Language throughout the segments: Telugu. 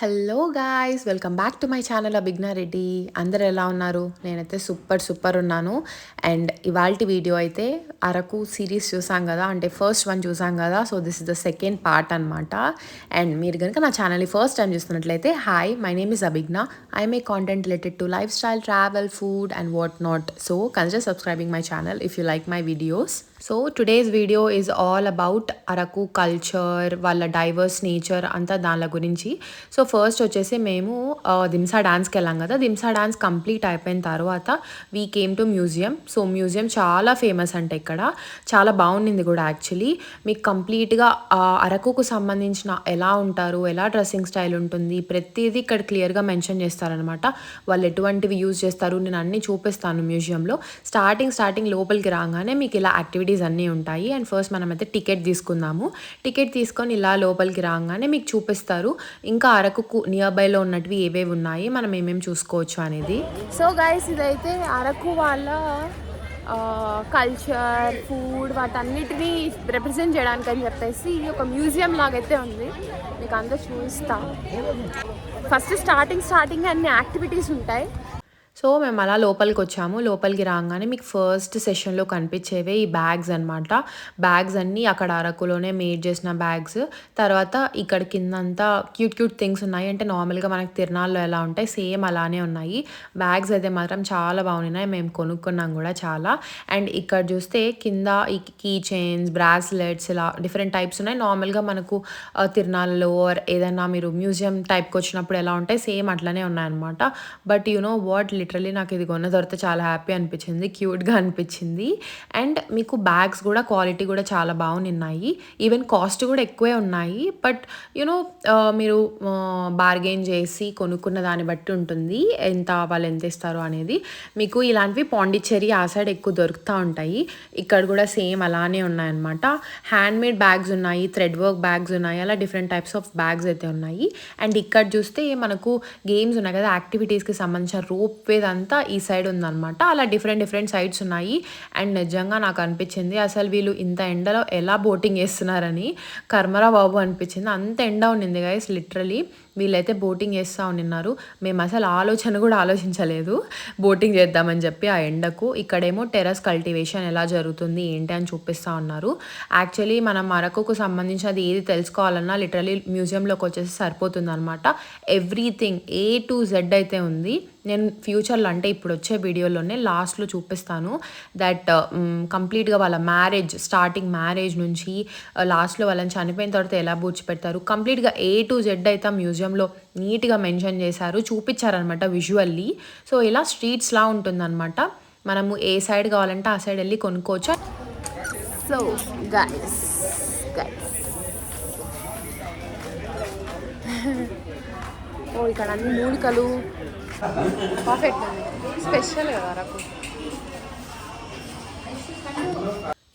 Hello guys welcome back to my channel Abhijna Reddy అందరు ఎలా ఉన్నారు? నేనైతే సూపర్ సూపర్ ఉన్నాను. అండ్ ఇవాళ వీడియో అయితే అరకు సిరీస్ చూసాం కదా? అంటే ఫస్ట్ వన్ చూసాం కదా? So this is the second part అనమాట అండ్ మీరు కనుక నా ఛానల్ని ఫస్ట్ టైం చూస్తున్నట్లయితే hi my name is Abhijna I make content related to lifestyle travel food and what not so consider subscribing my channel if you like my videos so today's video is all about Araku culture వాళ్ళ డైవర్స్ నేచర్ అంతా దాని గురించి. సో ఫస్ట్ వచ్చేసి మేము దింసా డ్యాన్స్కి వెళ్ళాం కదా. దింసా డ్యాన్స్ కంప్లీట్ అయిపోయిన తర్వాత we came to museum so museum చాలా ఫేమస్ అంటే ఇక్కడ. చాలా బాగుండింది కూడా యాక్చువల్లీ మీకు కంప్లీట్గా అరకుకు సంబంధించిన ఎలా ఉంటారు ఎలా డ్రెస్సింగ్ స్టైల్ ఉంటుంది ప్రతిదీ ఇక్కడ క్లియర్గా మెన్షన్ చేస్తారనమాట వాళ్ళు ఎటువంటివి యూజ్ చేస్తారు నేను అన్నీ చూపిస్తాను మ్యూజియంలో స్టార్టింగ్ స్టార్టింగ్ లోపలికి రాగానే మీకు ఇలా యాక్టివిటీస్ అన్నీ ఉంటాయి. అండ్ ఫస్ట్ మనమైతే టికెట్ తీసుకుందాము. టికెట్ తీసుకొని ఇలా లోపలికి రాగానే మీకు చూపిస్తారు. ఇంకా అరకు నియర్ బైలో ఉన్నటివి ఏవేవి ఉన్నాయి? మనం ఏమేమి చూసుకోవచ్చు అనేది. సో గైస్ ఇదైతే అరకు వాళ్ళ కల్చర్ ఫుడ్ వాటన్నిటిని రిప్రజెంట్ చేయడానికి అని చెప్పేసి ఒక మ్యూజియం లాగైతే ఉంది. మీకు అందరూ చూపిస్తా ఫస్ట్ స్టార్టింగ్ స్టార్టింగ్ అన్ని యాక్టివిటీస్ ఉంటాయి. సో మేము అలా లోపలికి వచ్చాము. లోపలికి రాగానే మీకు ఫస్ట్ సెషన్లో కనిపించేవే ఈ బ్యాగ్స్ అనమాట బ్యాగ్స్ అన్నీ అక్కడ అరకులోనే మేడ్ చేసిన బ్యాగ్స్ తర్వాత ఇక్కడ కిందంతా క్యూట్ క్యూట్ థింగ్స్ ఉన్నాయి. అంటే నార్మల్గా మనకి తిరణాల్లో ఎలా ఉంటాయి సేమ్ అలానే ఉన్నాయి. బ్యాగ్స్ అయితే మాత్రం చాలా బాగున్నాయి. మేము కొనుక్కున్నాం కూడా చాలా. అండ్ ఇక్కడ చూస్తే కింద ఈ కీ చైన్స్ బ్రాస్లెట్స్ ఇలా డిఫరెంట్ టైప్స్ ఉన్నాయి. నార్మల్గా మనకు తిరణాల్లో తిరణాలలో ఏదైనా మీరు మ్యూజియం టైప్కి వచ్చినప్పుడు ఎలా ఉంటాయి సేమ్ అట్లనే ఉన్నాయన్నమాట. But you know what literally నాకు ఇది కొన్న తర్వాత చాలా హ్యాపీ అనిపించింది క్యూట్గా అనిపించింది. అండ్ మీకు బ్యాగ్స్ కూడా క్వాలిటీ కూడా చాలా బాగున్నాయి ఈవెన్ కాస్ట్ కూడా ఎక్కువే ఉన్నాయి. బట్ యునో మీరు బార్గెన్ చేసి కొనుక్కున్న దాన్ని బట్టి ఉంటుంది. ఎంత వాళ్ళు ఎంత ఇస్తారు అనేది. మీకు ఇలాంటివి పాండిచ్చేరి ఆ సైడ్ ఎక్కువ దొరుకుతూ ఉంటాయి. ఇక్కడ కూడా సేమ్ అలానే ఉన్నాయన్నమాట. హ్యాండ్ మేడ్ బ్యాగ్స్ ఉన్నాయి థ్రెడ్ వర్క్ బ్యాగ్స్ ఉన్నాయి అలా డిఫరెంట్ టైప్స్ ఆఫ్ బ్యాగ్స్ అయితే ఉన్నాయి. అండ్ ఇక్కడ చూస్తే మనకు గేమ్స్ ఉన్నాయి కదా యాక్టివిటీస్కి సంబంధించిన రోప్ వే అంతా ఈ సైడ్ ఉందన్నమాట. అలా డిఫరెంట్ డిఫరెంట్ సైడ్స్ ఉన్నాయి. అండ్ నిజంగా నాకు అనిపించింది అసలు వీళ్ళు ఇంత ఎండలో ఎలా బోటింగ్ చేస్తున్నారని కర్మరా బాబు అనిపించింది. అంత ఎండ ఉండింది గైస్ లిటరలీ వీళ్ళైతే బోటింగ్ చేస్తూ ఉన్నారు మేము అసలు ఆలోచన కూడా ఆలోచించలేదు. బోటింగ్ చేద్దామని చెప్పి ఆ ఎండకు ఇక్కడేమో టెరస్ కల్టివేషన్ ఎలా జరుగుతుంది ఏంటి అని చూపిస్తూ ఉన్నారు. యాక్చువల్లీ మనం అరకుకు సంబంధించినది ఏది తెలుసుకోవాలన్నా లిటరలీ మ్యూజియంలోకి వచ్చేసి సరిపోతుంది అనమాట ఎవ్రీథింగ్ ఏ టు జెడ్ అయితే ఉంది నేను ఫ్యూచర్లో అంటే ఇప్పుడు వచ్చే వీడియోలోనే లాస్ట్లో చూపిస్తాను దట్ కంప్లీట్గా వాళ్ళ మ్యారేజ్ స్టార్టింగ్ మ్యారేజ్ నుంచి లాస్ట్లో వాళ్ళని చనిపోయిన తర్వాత ఎలా పూడ్చిపెడతారు కంప్లీట్గా ఏ టు జెడ్ అయితే మ్యూజియం మ్యూజియంలో నీట్గా మెన్షన్ చేశారు చూపించారనమాట విజువల్లీ. సో ఇలా స్ట్రీట్స్లా ఉంటుందన్నమాట మనము ఏ సైడ్ కావాలంటే ఆ సైడ్ వెళ్ళి కొనుక్కోవచ్చు. సో గైస్ గైస్ ఓ ఇక్కడ అన్ని మూలికలు. పర్ఫెక్ట్ స్పెషల్ కదా రకు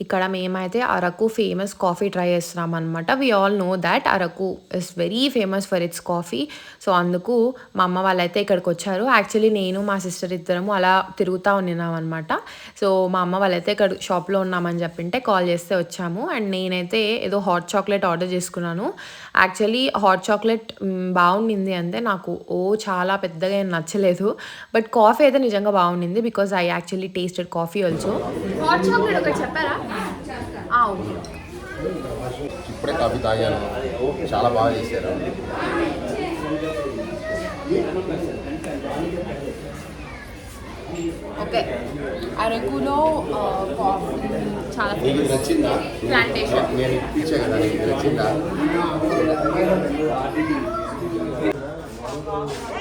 ఇక్కడ మేమైతే అరకు ఫేమస్ కాఫీ ట్రై చేస్తున్నాం అనమాట we all know that Araku is very famous for its coffee so అందుకు మా అమ్మ వాళ్ళైతే ఇక్కడికి వచ్చారు. యాక్చువల్లీ నేను మా సిస్టర్ ఇద్దరము అలా తిరుగుతూ ఉన్నాం అనమాట సో మా అమ్మ వాళ్ళైతే ఇక్కడ షాప్లో ఉన్నామని చెప్పింటే కాల్ చేస్తే వచ్చాము. అండ్ నేనైతే ఏదో హాట్ చాక్లెట్ ఆర్డర్ చేసుకున్నాను. యాక్చువల్లీ హాట్ చాక్లెట్ బాగుండింది అంటే నాకు ఓ చాలా పెద్దగా ఏం నచ్చలేదు. బట్ కాఫీ అయితే నిజంగా బాగుండింది because I actually tasted coffee also hot chocolate ఒకటి చెప్పారా? ఓకే. ఇప్పుడే కాఫీ తాగాను. చాలా బాగా చేశారు. ఓకే. అరకులో కాఫీ చాలా నచ్చిందా? Plantation. నేను కదా నీకు నచ్చిందా?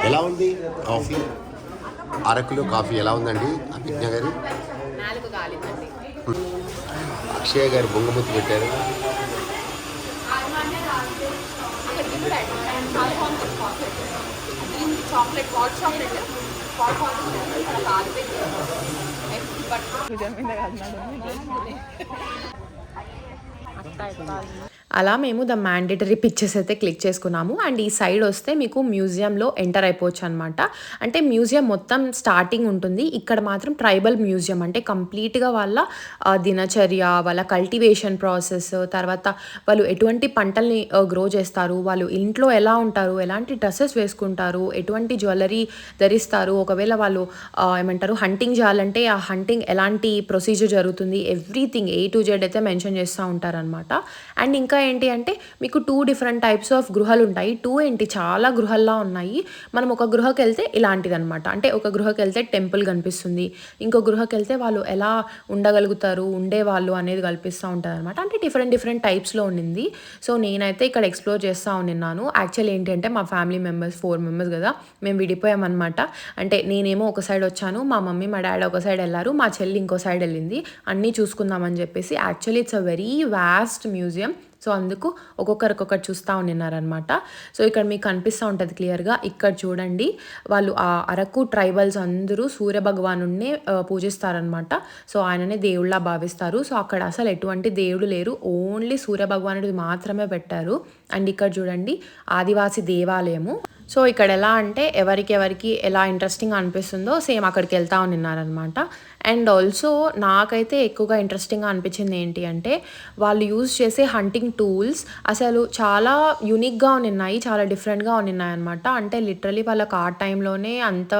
ఎలా ఉంది కాఫీ? అరకులో కాఫీ ఎలా ఉందండి? అభిజ్ఞ గారు? నాలుగు అక్షయ్ గారు బొంగముత్తు పెట్టారు చాక్లెట్ అలా మేము ద మ్యాండేటరీ పిక్చర్స్ అయితే క్లిక్ చేసుకున్నాము. అండ్ ఈ సైడ్ వస్తే మీకు మ్యూజియంలో ఎంటర్ అయిపోవచ్చు అనమాట అంటే మ్యూజియం మొత్తం స్టార్టింగ్ ఉంటుంది. ఇక్కడ మాత్రం ట్రైబల్ మ్యూజియం అంటే కంప్లీట్గా వాళ్ళ దినచర్య వాళ్ళ కల్టివేషన్ ప్రాసెస్ తర్వాత వాళ్ళు ఎటువంటి పంటల్ని గ్రో చేస్తారు వాళ్ళు ఇంట్లో ఎలా ఉంటారు ఎలాంటి డ్రెస్సెస్ వేసుకుంటారు ఎటువంటి జ్యువెలరీ ధరిస్తారు ఒకవేళ వాళ్ళు ఏమంటారు హంటింగ్ చేయాలంటే ఆ హంటింగ్ ఎలాంటి ప్రొసీజర్ జరుగుతుంది ఎవ్రీథింగ్ ఏ టు జెడ్ అయితే మెన్షన్ చేస్తూ ఉంటారనమాట అండ్ ఇంకా ఏంటి అంటే మీకు టూ డిఫరెంట్ టైప్స్ ఆఫ్ గృహాలు ఉంటాయి టూ ఏంటి? చాలా గృహల్లా ఉన్నాయి. మనం ఒక గృహకి వెళ్తే ఇలాంటిది అనమాట అంటే ఒక గృహకి వెళ్తే టెంపుల్ కనిపిస్తుంది. ఇంకో గృహకి వెళ్తే వాళ్ళు ఎలా ఉండగలుగుతారు ఉండేవాళ్ళు అనేది కల్పిస్తూ ఉంటుంది అనమాట అంటే డిఫరెంట్ డిఫరెంట్ టైప్స్లో ఉండింది సో నేనైతే ఇక్కడ ఎక్స్ప్లోర్ చేస్తూ ఉన్నాను యాక్చువల్ ఏంటి అంటే మా ఫ్యామిలీ మెంబర్స్ ఫోర్ మెంబర్స్ కదా మేము విడిపోయామన్నమాట. అంటే నేనేమో ఒక సైడ్ వచ్చాను మా మమ్మీ మా డాడీ ఒక సైడ్ వెళ్ళారు మా చెల్లి ఇంకో సైడ్ వెళ్ళింది. అన్నీ చూసుకుందామని చెప్పేసి actually it's a very vast museum so అందుకు ఒక్కొక్కరు ఒక్కొక్కటి చూస్తూ ఉన్నారనమాట సో ఇక్కడ మీకు కనిపిస్తూ ఉంటుంది క్లియర్గా. ఇక్కడ చూడండి వాళ్ళు ఆ అరకు ట్రైబల్స్ అందరూ సూర్య భగవానుడినే పూజిస్తారనమాట. సో ఆయననే దేవుళ్ళ భావిస్తారు. సో అక్కడ అసలు ఎటువంటి దేవుడు లేరు. ఓన్లీ సూర్య భగవానుడిది మాత్రమే పెట్టారు. అండ్ ఇక్కడ చూడండి ఆదివాసి దేవాలయము. సో ఇక్కడ ఎలా అంటే ఎవరికి ఎవరికి ఎలా ఇంట్రెస్టింగ్ అనిపిస్తుందో సేమ్ అక్కడికి వెళ్తా ఉన్నారనమాట అండ్ ఆల్సో నాకైతే ఎక్కువగా ఇంట్రెస్టింగ్గా అనిపించింది ఏంటి అంటే వాళ్ళు యూజ్ చేసే హంటింగ్ టూల్స్ అసలు చాలా యూనిక్గా ఉన్నాయి చాలా డిఫరెంట్గా ఉన్నాయి అనమాట అంటే లిటరలీ వాళ్ళకి ఆ టైంలోనే అంత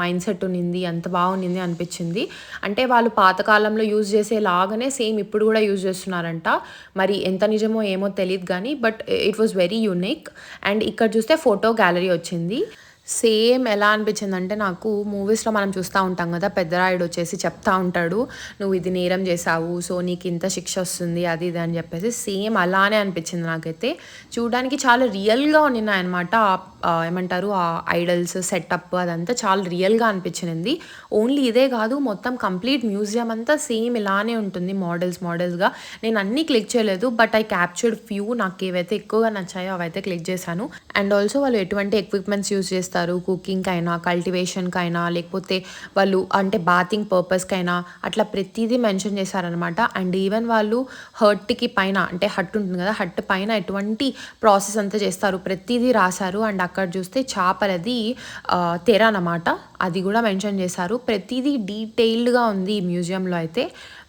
మైండ్ సెట్ ఉన్నింది అంత బాగుంది అనిపించింది. అంటే వాళ్ళు పాతకాలంలో యూజ్ చేసేలాగానే సేమ్ ఇప్పుడు కూడా యూజ్ చేస్తున్నారంట. మరి ఎంత నిజమో ఏమో తెలియదు కానీ but it was very unique and ఇక్కడ చూస్తే ఫోటో గ్యాలరీ వచ్చింది. సేమ్ ఎలా అనిపించింది అంటే నాకు మూవీస్లో మనం చూస్తూ ఉంటాం కదా పెద్దరాయుడు వచ్చేసి చెప్తా ఉంటాడు నువ్వు ఇది నేరం చేసావు సో నీకు ఇంత శిక్ష వస్తుంది అది ఇది అని చెప్పేసి సేమ్ అలానే అనిపించింది నాకైతే. చూడడానికి చాలా రియల్గా ఉన్నాయన్నమాట ఏమంటారు ఆ ఐడల్స్ సెటప్ అదంతా చాలా రియల్గా అనిపించింది. ఓన్లీ ఇదే కాదు మొత్తం కంప్లీట్ మ్యూజియం అంతా సేమ్ ఇలానే ఉంటుంది మోడల్స్ మోడల్స్గా. నేను అన్నీ క్లిక్ చేయలేదు బట్ ఐ క్యాప్చర్డ్ ఫ్యూ నాకు ఏవైతే ఎక్కువగా నచ్చాయో అవైతే క్లిక్ చేశాను. అండ్ ఆల్సో వాళ్ళు ఎటువంటి ఎక్విప్మెంట్స్ యూజ్ చేస్తారు కుకింగ్కి అయినా కల్టివేషన్కి అయినా లేకపోతే వాళ్ళు అంటే బాతింగ్ పర్పస్కైనా అట్లా ప్రతిదీ మెన్షన్ చేశారనమాట అండ్ ఈవెన్ వాళ్ళు హర్ట్కి పైన అంటే హట్ ఉంటుంది కదా హట్ పైన ఎటువంటి ప్రాసెస్ అంతా చేస్తారు ప్రతిదీ రాశారు. అండ్ అక్కడ చూస్తే చేపలది తెర అనమాట అది కూడా మెన్షన్ చేశారు. ప్రతిదీ డీటెయిల్డ్గా ఉంది ఈ మ్యూజియంలో అయితే.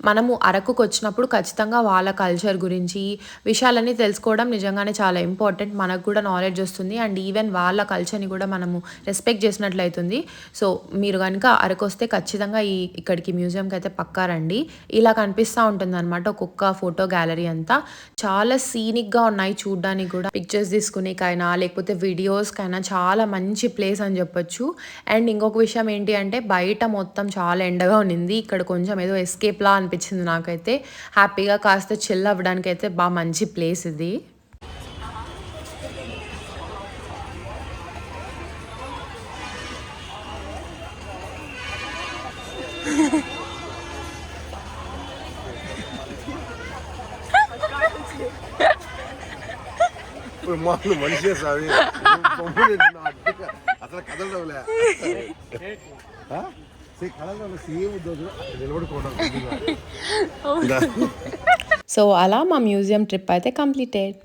మనము అరకుకు వచ్చినప్పుడు ఖచ్చితంగా వాళ్ళ కల్చర్ గురించి విషయాలన్నీ తెలుసుకోవడం నిజంగానే చాలా ఇంపార్టెంట్. మనకు కూడా నాలెడ్జ్ వస్తుంది. అండ్ ఈవెన్ వాళ్ళ కల్చర్ని కూడా మనము రెస్పెక్ట్ చేసినట్లయితుంది. సో మీరు కనుక అరకు వస్తే ఖచ్చితంగా ఈ ఇక్కడికి మ్యూజియంకి అయితే పక్కా రండి. ఇలా కనిపిస్తూ ఉంటుంది అనమాట ఒక్కొక్క ఫోటో గ్యాలరీ అంతా. చాలా సీనిక్గా ఉన్నాయి చూడడానికి కూడా. పిక్చర్స్ తీసుకునేకైనా లేకపోతే వీడియోస్కైనా చాలా మంచి ప్లేస్ అని చెప్పొచ్చు. అండ్ ఇంకొక విషయం ఏంటి అంటే బయట మొత్తం చాలా ఎండగా ఉన్నింది. ఇక్కడ కొంచెం ఏదో ఎస్కేప్ లా అనిపించింది నాకైతే. హ్యాపీగా కాస్త చిల్ అవ్వడానికి అయితే బాగా మంచి ప్లేస్ ఇది. మనిషి అసలు కదలడంలే? సే కదలడం సేమ్ దోశ నిలబడుకోవడం సో అలా మా మ్యూజియం ట్రిప్ అయితే కంప్లీటెడ్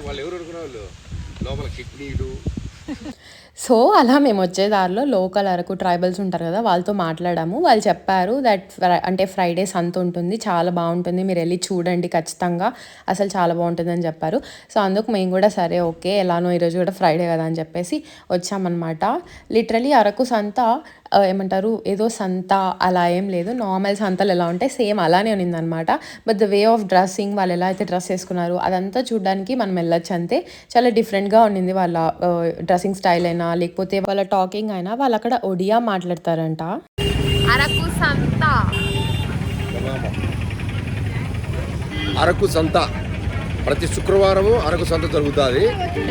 వాళ్ళు ఎవరు అనుకునే వాళ్ళు? లోపల కిడ్నీలు సో అలా మేము వచ్చే దారిలో లోకల్ అరకు ట్రైబల్స్ ఉంటారు కదా వాళ్ళతో మాట్లాడాము. వాళ్ళు చెప్పారు దట్ అంటే ఫ్రైడే సంత ఉంటుంది చాలా బాగుంటుంది మీరు వెళ్ళి చూడండి ఖచ్చితంగా అసలు చాలా బాగుంటుంది అని చెప్పారు. సో అందుకు మేము కూడా సరే ఓకే ఎలానో ఈరోజు కూడా ఫ్రైడే కదా అని చెప్పేసి వచ్చామన్నమాట. లిటరలీ అరకు సంత ఏమంటారు ఏదో సంత అలా ఏం లేదు. నార్మల్ సంతలు ఎలా ఉంటాయి సేమ్ అలానే ఉన్నిందనమాట but the way of dressing వాళ్ళు ఎలా అయితే డ్రెస్ వేసుకున్నారు అదంతా చూడడానికి మనం వెళ్ళొచ్చు అంతే. చాలా డిఫరెంట్గా ఉండింది వాళ్ళ డ్రెస్సింగ్ స్టైల్ అయినా లేకపోతే వాళ్ళ టాకింగ్ అయినా వాళ్ళు అక్కడ ఒడియా మాట్లాడతారంట. అరకు సంత. అరకు సంత. ప్రతి శుక్రవారము అరకు సంత జరుగుతుంది.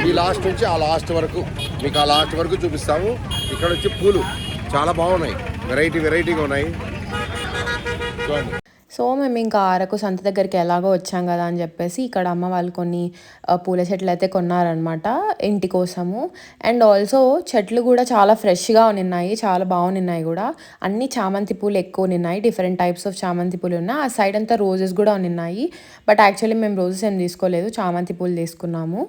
ఈ లాస్ట్ నుంచి ఆ లాస్ట్ వరకు మీకు ఆ లాస్ట్ వరకు చూపిస్తాము. ఇక్కడ వచ్చి పూలు. చాలా బాగున్నాయి. వెరైటీ వెరైటీగా ఉన్నాయి. చూడండి. సో మేము ఇంకా అరకు సంత దగ్గరికి ఎలాగో వచ్చాం కదా అని చెప్పేసి ఇక్కడ అమ్మ వాళ్ళు కొన్ని పూల చెట్లు అయితే కొన్నారనమాట ఇంటి కోసము. అండ్ ఆల్సో చెట్లు కూడా చాలా ఫ్రెష్గా ఉన్నాయి చాలా బాగున్నాయి కూడా. అన్ని చామంతి పూలు ఎక్కువ ఉన్నాయి డిఫరెంట్ టైప్స్ ఆఫ్ చామంతి పూలు ఉన్నాయి. ఆ సైడ్ అంతా రోజెస్ కూడా ఉన్నాయి బట్ యాక్చువల్లీ మేము రోజెస్ ఏం తీసుకోలేదు చామంతి పూలు తీసుకున్నాము.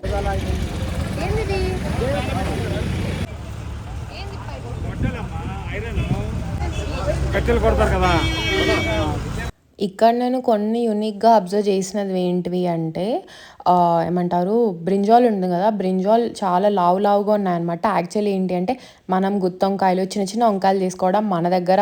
కట్టెలు కొడతారు కదా. ఇక్కడ నేను కొన్ని యూనిక్గా అబ్జర్వ్ చేసినది ఏంటివి అంటే ఏమంటారు బ్రింజాల్ ఉంది కదా బ్రింజాల్ చాలా లావు లావుగా ఉన్నాయన్నమాట. యాక్చువల్లీ ఏంటి అంటే మనం గుత్త వంకాయలు చిన్న చిన్న వంకాయలు తీసుకోవడం మన దగ్గర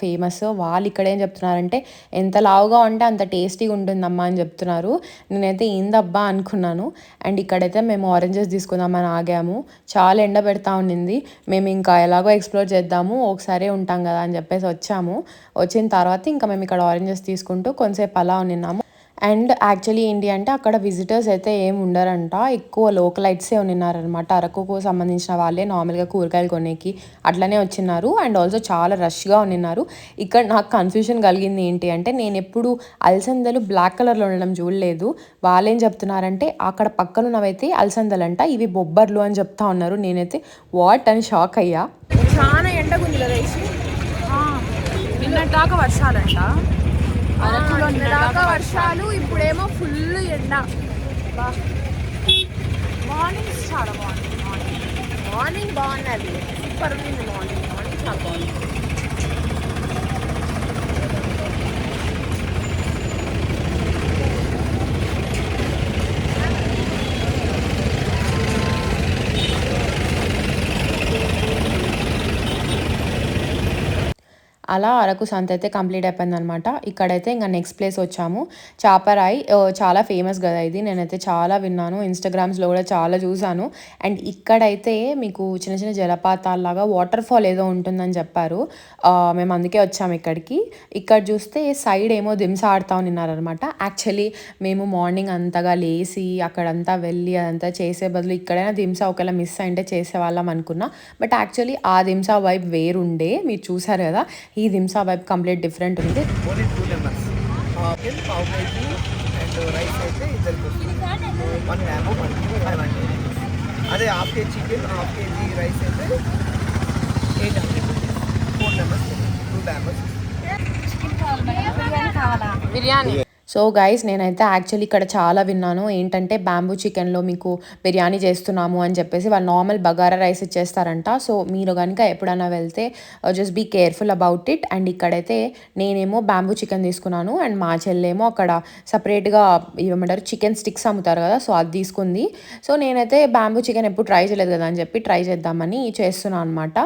ఫేమస్ వాళ్ళు ఇక్కడ ఏం చెప్తున్నారంటే ఎంత లావుగా ఉంటే అంత టేస్టీగా ఉంటుందమ్మా అని చెప్తున్నారు. నేనైతే ఏందబ్బా అనుకున్నాను. అండ్ ఇక్కడైతే మేము ఆరెంజెస్ తీసుకుందామని ఆగాము. చాలా ఎండ పెడతా ఉండింది. మేము ఇంకా ఎలాగో ఎక్స్ప్లోర్ చేద్దాము ఒకసారి ఉంటాం కదా అని చెప్పేసి వచ్చాము. వచ్చిన తర్వాత ఇంకా మేము ఇక్కడ ఆరెంజెస్ తీసుకుంటూ కొంతసేపు అలా ఉన్నాము అండ్ యాక్చువల్లీ ఏంటి అంటే అక్కడ విజిటర్స్ అయితే ఏం ఉండరంట. ఎక్కువ లోకలైట్సే ఉన్నారనమాట అరకుకు సంబంధించిన వాళ్ళే నార్మల్గా కూరగాయలు కొనేకి అట్లనే వచ్చినారు. అండ్ ఆల్సో చాలా రష్గా ఉన్నారు ఇక్కడ నాకు కన్ఫ్యూజన్ కలిగింది ఏంటి అంటే నేను ఎప్పుడు అలసందలు బ్లాక్ కలర్లో ఉండడం చూడలేదు. వాళ్ళేం చెప్తున్నారంటే అక్కడ పక్కన అలసందలు అంట ఇవి బొబ్బర్లు అని చెప్తా ఉన్నారు. నేనైతే వాట్ అని షాక్ అయ్యా. చాలా ఎండ ఉంది కదా వేసి వర్షాలంట. నిన్నదాకా వర్షాలు ఇప్పుడేమో ఫుల్ ఎండ. మార్నింగ్ చాలా బాగుంది మార్నింగ్ మార్నింగ్ బాగున్నది సూపర్ ఉంది మార్నింగ్ మార్నింగ్ చాలా బాగుంది. అలా అరకు సంత అయితే కంప్లీట్ అయిపోయింది అనమాట ఇక్కడైతే ఇంకా నెక్స్ట్ ప్లేస్ వచ్చాము. చాపరాయి చాలా ఫేమస్ కదా ఇది. నేనైతే చాలా విన్నాను. ఇన్స్టాగ్రామ్స్లో కూడా చాలా చూశాను. అండ్ ఇక్కడైతే మీకు చిన్న చిన్న జలపాతాల్లాగా వాటర్ ఫాల్ ఏదో ఉంటుందని చెప్పారు. మేము అందుకే వచ్చాము ఇక్కడికి. ఇక్కడ చూస్తే సైడ్ ఏమో దిమ్స ఆడుతూ ఉన్నారనమాట యాక్చువల్లీ మేము మార్నింగ్ అంతగా లేసి అక్కడంతా వెళ్ళి అదంతా చేసే బదులు ఇక్కడైనా దింస ఒకవేళ మిస్ అయింటే చేసేవాళ్ళం అనుకున్నా. బట్ యాక్చువల్లీ ఆ దింస వైబ్ వేరుండే. మీరు చూసారు కదా? ఈ దింసా వైబ్ కంప్లీట్ డిఫరెంట్ ఉంది. ఓన్లీ టూ మెంబర్స్ చికెన్ పావు కేజీ అండ్ రైస్ అయితే ఇద్దరికి వస్తుంది వన్ ల్యాబ్ వన్ ఫైవ్ హండ్రెడ్ అదే half KG chicken half KG rice అయితే eight hundred four members two members biryani so guys నేనైతే యాక్చువల్లీ ఇక్కడ చాలా విన్నాను. ఏంటంటే బ్యాంబూ చికెన్లో మీకు బిర్యానీ చేస్తున్నాము అని చెప్పేసి వాళ్ళు నార్మల్ బగారా రైస్ ఇచ్చేస్తారంట. సో మీరు కనుక ఎప్పుడైనా వెళ్తే just be careful about it and ఇక్కడైతే నేనేమో బ్యాంబూ చికెన్ తీసుకున్నాను. అండ్ మా చెల్లేమో అక్కడ సపరేట్గా ఏమంటారు చికెన్ స్టిక్స్ అమ్ముతారు కదా సో అది తీసుకుంది. సో నేనైతే బ్యాంబూ చికెన్ ఎప్పుడు ట్రై చేయలేదు కదా అని చెప్పి ట్రై చేద్దామని చేస్తున్నాను అనమాట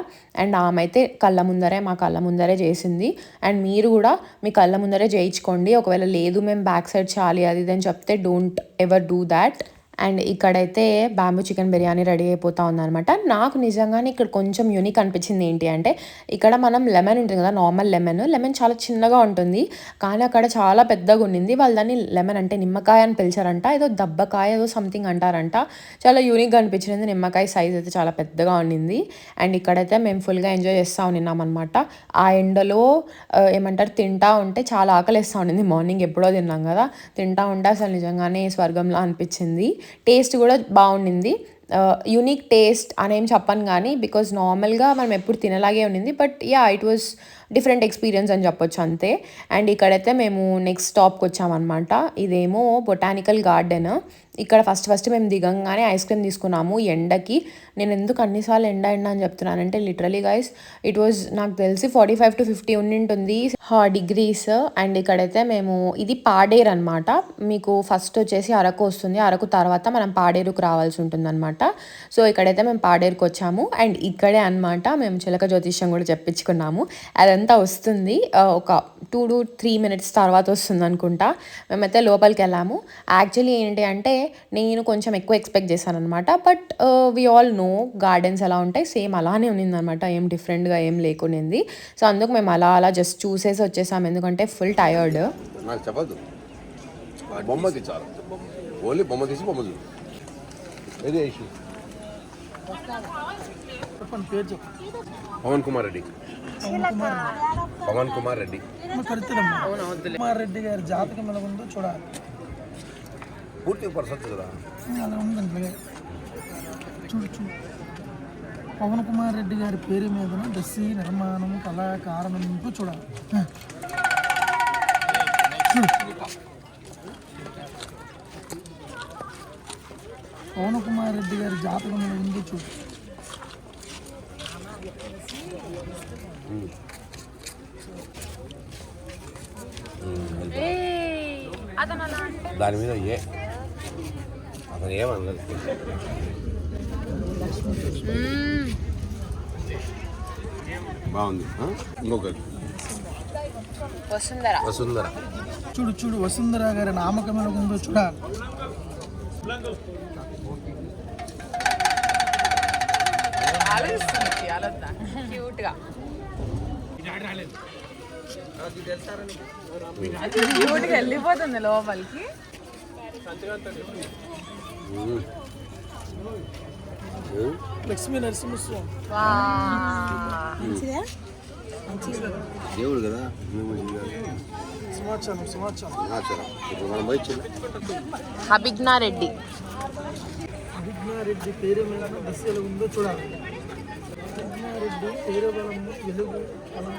అండ్ ఆమె అయితే కళ్ళ ముందరే మా కళ్ళ ముందరే చేసింది. అండ్ మీరు కూడా మీ కళ్ళ ముందరే చేయించుకోండి. ఒకవేళ లేదు మేము బ్యాక్ సైడ్ చేయాలి అది ఇది అని చెప్తే don't ever do that and ఇక్కడైతే బ్యాంబూ చికెన్ బిర్యానీ రెడీ అయిపోతా ఉందన్నమాట. నాకు నిజంగానే ఇక్కడ కొంచెం యూనిక్ అనిపించింది ఏంటి అంటే ఇక్కడ మనం లెమన్ ఉంటుంది కదా నార్మల్ లెమన్ లెమన్ చాలా చిన్నగా ఉంటుంది కానీ అక్కడ చాలా పెద్దగా ఉండింది వాళ్ళు దాన్ని లెమన్ అంటే నిమ్మకాయ అని పిలిచారంట ఏదో దబ్బకాయ ఏదో సంథింగ్ అంటారంట. చాలా యూనిక్గా అనిపించింది. నిమ్మకాయ సైజ్ అయితే చాలా పెద్దగా ఉండింది అండ్ ఇక్కడైతే మేము ఫుల్గా ఎంజాయ్ చేస్తూ ఉన్నాం అనమాట ఆ ఎండలో ఏమంటారు తింటా ఉంటే చాలా ఆకలిస్తూ ఉండింది. మార్నింగ్ ఎప్పుడో తిన్నాం కదా తింటా ఉంటే అసలు నిజంగానే స్వర్గంలో అనిపించింది. టేస్ట్ కూడా బాగుండింది. యూనిక్ టేస్ట్ అనేం చెప్పను కానీ బికాజ్ నార్మల్గా మనం ఎప్పుడు తినలాగే ఉండింది. But ya it was different experience అని చెప్పొచ్చు అంతే. అండ్ ఇక్కడైతే మేము నెక్స్ట్ స్టాప్కి వచ్చామన్నమాట. ఇదేమో బొటానికల్ గార్డెన్ ఇక్కడ ఫస్ట్ ఫస్ట్ మేము దిగంగానే ఐస్ క్రీమ్ తీసుకున్నాము. ఎండకి నేను ఎందుకు అన్నిసార్లు ఎండ ఎండ అని చెప్తున్నానంటే లిటరలీ గైస్ ఇట్ వాజ్ నాకు తెలిసి ఫార్టీ ఫైవ్ టు ఫిఫ్టీ ఉండింటుంది డిగ్రీస్ అండ్ ఇక్కడైతే మేము ఇది పాడేరు అనమాట మీకు ఫస్ట్ వచ్చేసి అరకు వస్తుంది. అరకు తర్వాత మనం పాడేరుకు రావాల్సి ఉంటుందన్నమాట. సో ఇక్కడైతే మేము పాడేరుకు వచ్చాము. అండ్ ఇక్కడే అన్నమాట మేము చిలక జ్యోతిష్యం కూడా చెప్పించుకున్నాము. అదంతా వస్తుంది. ఆ, ఒక టూ టు త్రీ మినిట్స్ తర్వాత వస్తుంది అనుకుంటా. మేమైతే లోపలికి వెళ్ళాము యాక్చువల్లీ ఏంటి అంటే నేను కొంచెం ఎక్కువ ఎక్స్పెక్ట్ చేశాను అనమాట but we all know gardens ఎలా ఉంటాయి సేమ్ అలానే ఉన్నింది అనమాట ఏం డిఫరెంట్గా ఏం లేకునింది సో అందుకు మేము అలా అలా జస్ట్ చూసేసి వచ్చేసాము. ఎందుకంటే ఫుల్ టయర్డ్ బొమ్మ తీసారు ఓన్లీ తీసి పవన్ కుమార్ రెడ్డి. పవన్ కుమార్ రెడ్డి. కుమార్ రెడ్డి గారి జాతకం ఎలా ఉందో చూడాలి. పూర్తి పర్సెంట్ కదా. అలా ఉందండి. చూడు చూడు. పవన్ కుమార్ రెడ్డి గారి పేరు మీద దశి నిర్మాణం కళా కారణం చూడాలి. చూడు. పవన్ కుమార్ రెడ్డి గారి జాతకం ఎలా ఉందో చూడు అతను అలా అంటే దాని మీద ఏ? అతను ఏమన్నది బాగుంది? ఇంకొకటి. వసుంధర. వసుంధర. చూడు చూడు వసుంధర గారి నామకం ఎలా ఉందో చూడాలి ఆలోచిస్తుంది ఆలోచన క్యూట్ గా వెళ్ళిపోతుంది లోపలికి. లక్ష్మీ నరసింహస్వామి దేవుడు కదా. సమాచారం సమాచారం అభిజ్ఞారెడ్డి విఘ్నారెడ్డి పేరు మీద దశ ఎలా ఉందో చూడాలి విఘ్నారెడ్డి పేరు బలం వెలుగు. ఉమ్.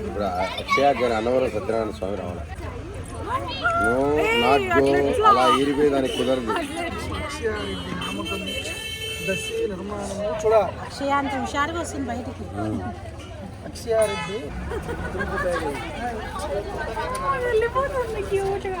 ఇప్పుడు ఆ అక్షయ గారి అన్నవరం సత్యనారాయణ స్వామి రావాలి. నో నాట్ గో అలా ఈరిపోయి దానికి కుదరదు అక్షయారెడ్డి. నామకం దశ నిర్మాణము చూడాలి అక్షయ అంత హుషారుగా వస్తుంది బయటికి అక్షయారెడ్డి అబ్బా, అమ్మవారు వచ్చింది.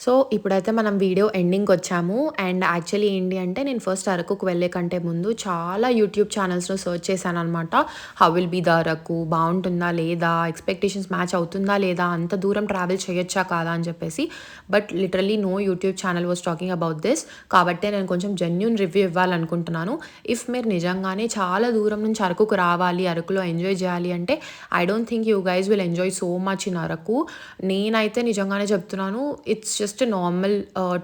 సో ఇప్పుడైతే మనం వీడియో ఎండింగ్కి వచ్చాము. అండ్ యాక్చువల్లీ ఏంటి అంటే నేను ఫస్ట్ అరకుకు వెళ్ళే కంటే ముందు చాలా యూట్యూబ్ ఛానల్స్లో సర్చ్ చేశాను అనమాట how will be the Araku? బాగుంటుందా? లేదా? ఎక్స్పెక్టేషన్స్ మ్యాచ్ అవుతుందా? లేదా? అంత దూరం ట్రావెల్ చేయొచ్చా? కాదా? అని చెప్పేసి. But literally no YouTube channel was talking about this. కాబట్టి నేను కొంచెం జెన్యున్ రివ్యూ ఇవ్వాలనుకుంటున్నాను. ఇఫ్ మీరు నిజంగానే చాలా దూరం నుంచి అరకుకు రావాలి అరకులో ఎంజాయ్ చేయాలి అంటే I don't think you guys will enjoy so much in Araku. నేనైతే నిజంగానే చెప్తున్నాను ఇట్స్ జస్ట్ నార్మల్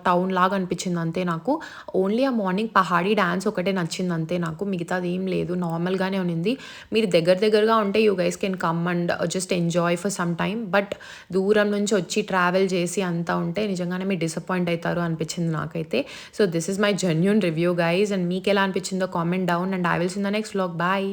టౌన్ లాగా అనిపించింది అంతే నాకు. ఓన్లీ ఆ మార్నింగ్ పహాడీ డ్యాన్స్ ఒకటే నచ్చింది అంతే నాకు. మిగతాది ఏం లేదు. నార్మల్గానే ఉన్నింది. మీరు దగ్గర దగ్గరగా ఉంటే you guys can come and just enjoy for some time but దూరం నుంచి వచ్చి ట్రావెల్ చేసి అంతా ఉంటే నిజంగానే మీరు డిసప్పాయింట్ అవుతారు అనిపించింది నాకైతే. So this is my genuine review guys and మీకు ఎలా అనిపించిందో comment down and I will see in the next vlog bye